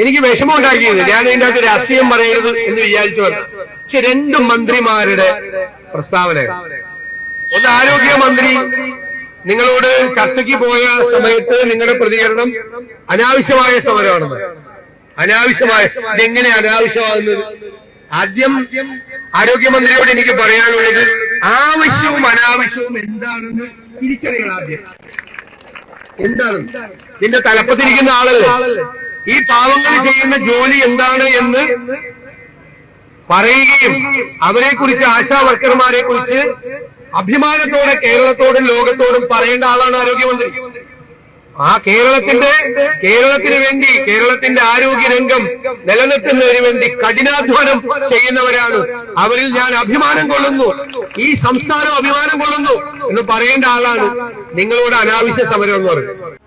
എനിക്ക് വിഷമം ഉണ്ടാക്കിയത് ഞാൻ ഇതിന്റെ അകത്ത് രാഷ്ട്രീയം പറയരുത് എന്ന് വിചാരിച്ചു വന്നു. പക്ഷെ രണ്ട് മന്ത്രിമാരുടെ പ്രസ്താവന ഒന്ന് ആരോഗ്യമന്ത്രി നിങ്ങളോട് ചർച്ചയ്ക്ക് പോയ സമയത്ത് നിങ്ങളുടെ പ്രതികരണം അനാവശ്യമായ സമരമാണെന്ന്. അനാവശ്യമായ ഇതെങ്ങനെ അനാവശ്യമാകുന്നത്? ആദ്യം ആരോഗ്യമന്ത്രിയോട് എനിക്ക് പറയാനുള്ളത് ആവശ്യവും അനാവശ്യവും എന്താണെന്ന് തിരിച്ചറിയണം ആദ്യം. എന്താണ്? നിന്റെ തലപ്പത്തിരിക്കുന്ന ആളല്ലേ? ഈ പാവങ്ങൾ ചെയ്യുന്ന ജോലി എന്താണ് എന്ന് പറയുകയും അവരെ കുറിച്ച് ആശാ വർക്കർമാരെ കുറിച്ച് അഭിമാനത്തോടെ കേരളത്തോടും ലോകത്തോടും പറയേണ്ട ആളാണ് ആരോഗ്യമന്ത്രി. ആ കേരളത്തിന്റെ കേരളത്തിന് വേണ്ടി കേരളത്തിന്റെ ആരോഗ്യ രംഗം നിലനിർത്തുന്നതിന് വേണ്ടി കഠിനാധ്വാനം ചെയ്യുന്നവരാണ്. അവരിൽ ഞാൻ അഭിമാനം കൊള്ളുന്നു. ഈ സംസ്ഥാനം അഭിമാനം കൊള്ളുന്നു എന്ന് പറയേണ്ട ആളാണ് നിങ്ങളോട് അനാവശ്യ സമരം എന്ന് പറയുന്നത്.